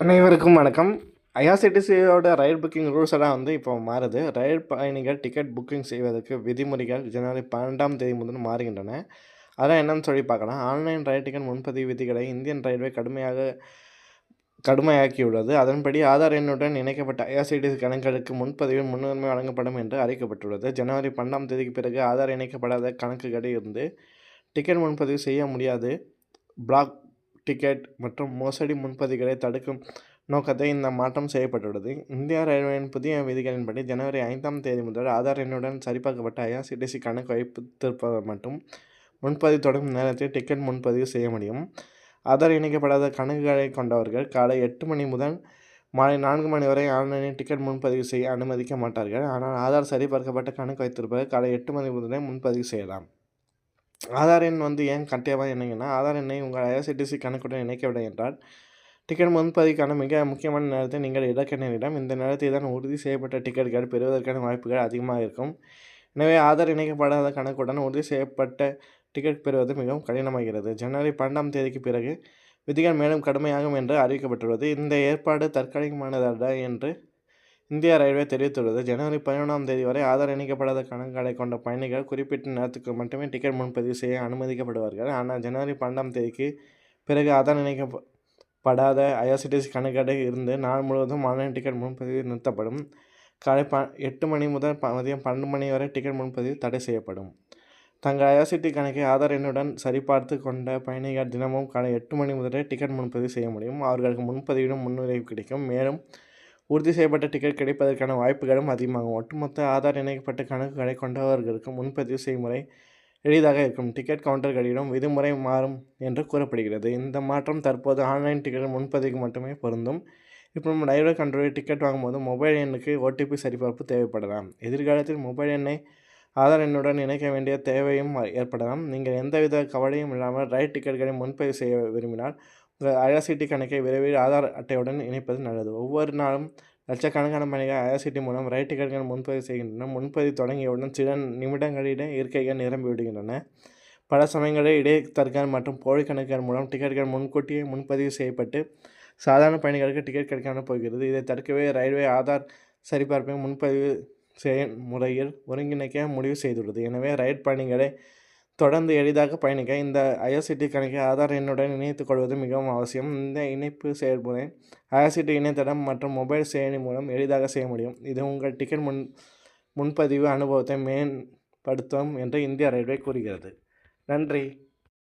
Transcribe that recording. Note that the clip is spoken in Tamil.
அனைவருக்கும் வணக்கம். ஐஆர்சிடிசியோட ரயில் புக்கிங் ரூல்ஸ் எல்லாம் வந்து இப்போ மாறுது. ரயில் பயணிகள் டிக்கெட் புக்கிங் செய்வதற்கு விதிமுறைகள் ஜனவரி பன்னெண்டாம் தேதி முதல் மாறுகின்றன. அதான் என்னன்னு சொல்லி பார்க்கலாம். ஆன்லைன் ரயில் டிக்கெட் முன்பதிவு விதிகளை இந்தியன் ரயில்வே கடுமையாக கடுமையாக்கியுள்ளது. அதன்படி ஆதார் எண்ணுடன் இணைக்கப்பட்ட ஐஆர்சிடிசி கணக்குகளுக்கு முன்பதிவில் முன்னுரிமை வழங்கப்படும் என்று அறிவிக்கப்பட்டுள்ளது. ஜனவரி பன்னெண்டாம் தேதிக்கு பிறகு ஆதார் இணைக்கப்படாத கணக்குகளில் இருந்து டிக்கெட் முன்பதிவு செய்ய முடியாது. பிளாக் டிக்கெட் மற்றும் மோசடி முன்பதிவுகளை தடுக்கும் நோக்கத்தை இந்த மாற்றம் செய்யப்பட்டுள்ளது. இந்திய ரயில்வேயின் புதிய விதிகளின்படி ஜனவரி ஐந்தாம் தேதி முதல் ஆதார் எண்ணுடன் சரிபார்க்கப்பட்ட ஐஆர்சிடிசி கணக்கு வைத்திருப்பவர் மட்டும் முன்பதிவு தொடங்கும் நேரத்தில் டிக்கெட் முன்பதிவு செய்ய முடியும். ஆதார் இணைக்கப்படாத கணக்குகளை கொண்டவர்கள் காலை எட்டு மணி முதல் மாலை நான்கு மணி வரை ஆன்லைனில் டிக்கெட் முன்பதிவு செய்ய அனுமதிக்க மாட்டார்கள். ஆனால் ஆதார் சரிபார்க்கப்பட்ட கணக்கு வைத்திருப்பவர் காலை எட்டு மணி முதலே முன்பதிவு செய்யலாம். ஆதார் எண் வந்து ஏன் கட்டாயமாக என்னங்கன்னா ஆதார் எண்ணை உங்கள் ஐஆர்சிடிசி கணக்குடன் இணைக்கவிட என்றால் டிக்கெட் முன்பதிவுக்கான மிக முக்கியமான நேரத்தை நீங்கள் இழக்க இந்த நேரத்தில் தான் உறுதி செய்யப்பட்ட டிக்கெட்டுகள் பெறுவதற்கான வாய்ப்புகள் அதிகமாக இருக்கும். எனவே ஆதார் இணைக்கப்படாத கணக்குடன் உறுதி செய்யப்பட்ட டிக்கெட் பெறுவது மிகவும் கடினமாகிறது. ஜனவரி பன்னெண்டாம் தேதிக்கு பிறகு விதிகள் மேலும் கடுமையாகும் என்று அறிவிக்கப்பட்டுள்ளது. இந்த ஏற்பாடு தற்காலிகமானதல்ல என்று இந்திய ரயில்வே தெரிவித்துள்ளது. ஜனவரி பதினொன்றாம் தேதி வரை ஆதார் இணைக்கப்படாத கணக்குகளை கொண்ட பயணிகள் குறிப்பிட்ட நேரத்துக்கு மட்டுமே டிக்கெட் முன்பதிவு செய்ய அனுமதிக்கப்படுவார்கள். ஆனால் ஜனவரி பன்னெண்டாம் தேதிக்கு பிறகு ஆதார் இணைக்கப்படாத ஐஆர்சிடிசி கணக்கடை இருந்து நாள் முழுவதும் ஆன்லைன் டிக்கெட் முன்பதிவு நிறுத்தப்படும். காலை ப எட்டு மணி முதல் மதியம் பன்னெண்டு மணி வரை டிக்கெட் முன்பதிவு தடை செய்யப்படும். தங்கள் ஐஆர்சிடி கணக்கை ஆதார் எண்ணுடன் சரிபார்த்து கொண்ட பயணிகள் தினமும் காலை எட்டு மணி முதலே டிக்கெட் முன்பதிவு செய்ய முடியும். அவர்களுக்கு முன்பதிவிலும் முன்னுரிமை கிடைக்கும். மேலும் உறுதி செய்யப்பட்ட டிக்கெட் கிடைப்பதற்கான வாய்ப்புகளும் அதிகமாகும். ஒட்டுமொத்த ஆதார் இணைக்கப்பட்ட கணக்குகளை கொண்டவர்களுக்கு முன்பதிவு செய்முறை எளிதாக இருக்கும். டிக்கெட் கவுண்டர்களிடம் விதிமுறை மாறும் என்று கூறப்படுகிறது. இந்த மாற்றம் தற்போது ஆன்லைன் டிக்கெட் முன்பதிவுக்கு மட்டுமே பொருந்தும். இப்போ நம்ம ரயில்வே கண்ட்ரோலில் டிக்கெட் வாங்கும்போது மொபைல் எண்ணுக்கு ஓடிபி சரிபார்ப்பு தேவைப்படலாம். எதிர்காலத்தில் மொபைல் எண்ணை ஆதார் எண்ணுடன் இணைக்க வேண்டிய தேவையும் ஏற்படலாம். நீங்கள் எந்தவித கவலையும் இல்லாமல் ரயில் டிக்கெட்டுகளை முன்பதிவு செய்ய விரும்பினால் உங்கள் ஐஆர்சிடி கணக்கை விரைவில் ஆதார் அட்டையுடன் இணைப்பது நல்லது. ஒவ்வொரு நாளும் லட்சக்கணக்கான பணிகள் ஐஆர்சிடி மூலம் ரயில் டிக்கெட்டுகள் முன்பதிவு செய்கின்றன முன்பதிவு தொடங்கியவுடன் சில நிமிடங்களிலே இருக்கைகள் நிரம்பிவிடுகின்றன பல சமயங்களில் இடைத்தர்கள் மற்றும் போலி கணக்குகள் மூலம் டிக்கெட்டுகள் முன்கூட்டியே முன்பதிவு செய்யப்பட்டு சாதாரண பயணிகளுக்கு டிக்கெட் கிடைக்காமல் போகிறது. இதை தடுக்கவே ரயில்வே ஆதார் சரிபார்ப்பை முன்பதிவு செயல்முறையில் ஒருங்கிணைக்க முடிவு செய்துள்ளது. எனவே ரயில் பயணிகளை தொடர்ந்து எளிதாக பயணிக்க இந்த ஐஆர்சிடி கணக்கை ஆதார் எண்ணுடன் இணைத்துக் கொள்வது மிகவும் அவசியம். இந்த இணைப்பு செயல்முறை ஐஆர்சிடி இணையதளம் மற்றும் மொபைல் செயலி மூலம் எளிதாக செய்ய முடியும். இது உங்கள் டிக்கெட் முன் முன்பதிவு அனுபவத்தை மேம்படுத்தும் என்று இந்திய ரயில்வே கூறுகிறது. நன்றி.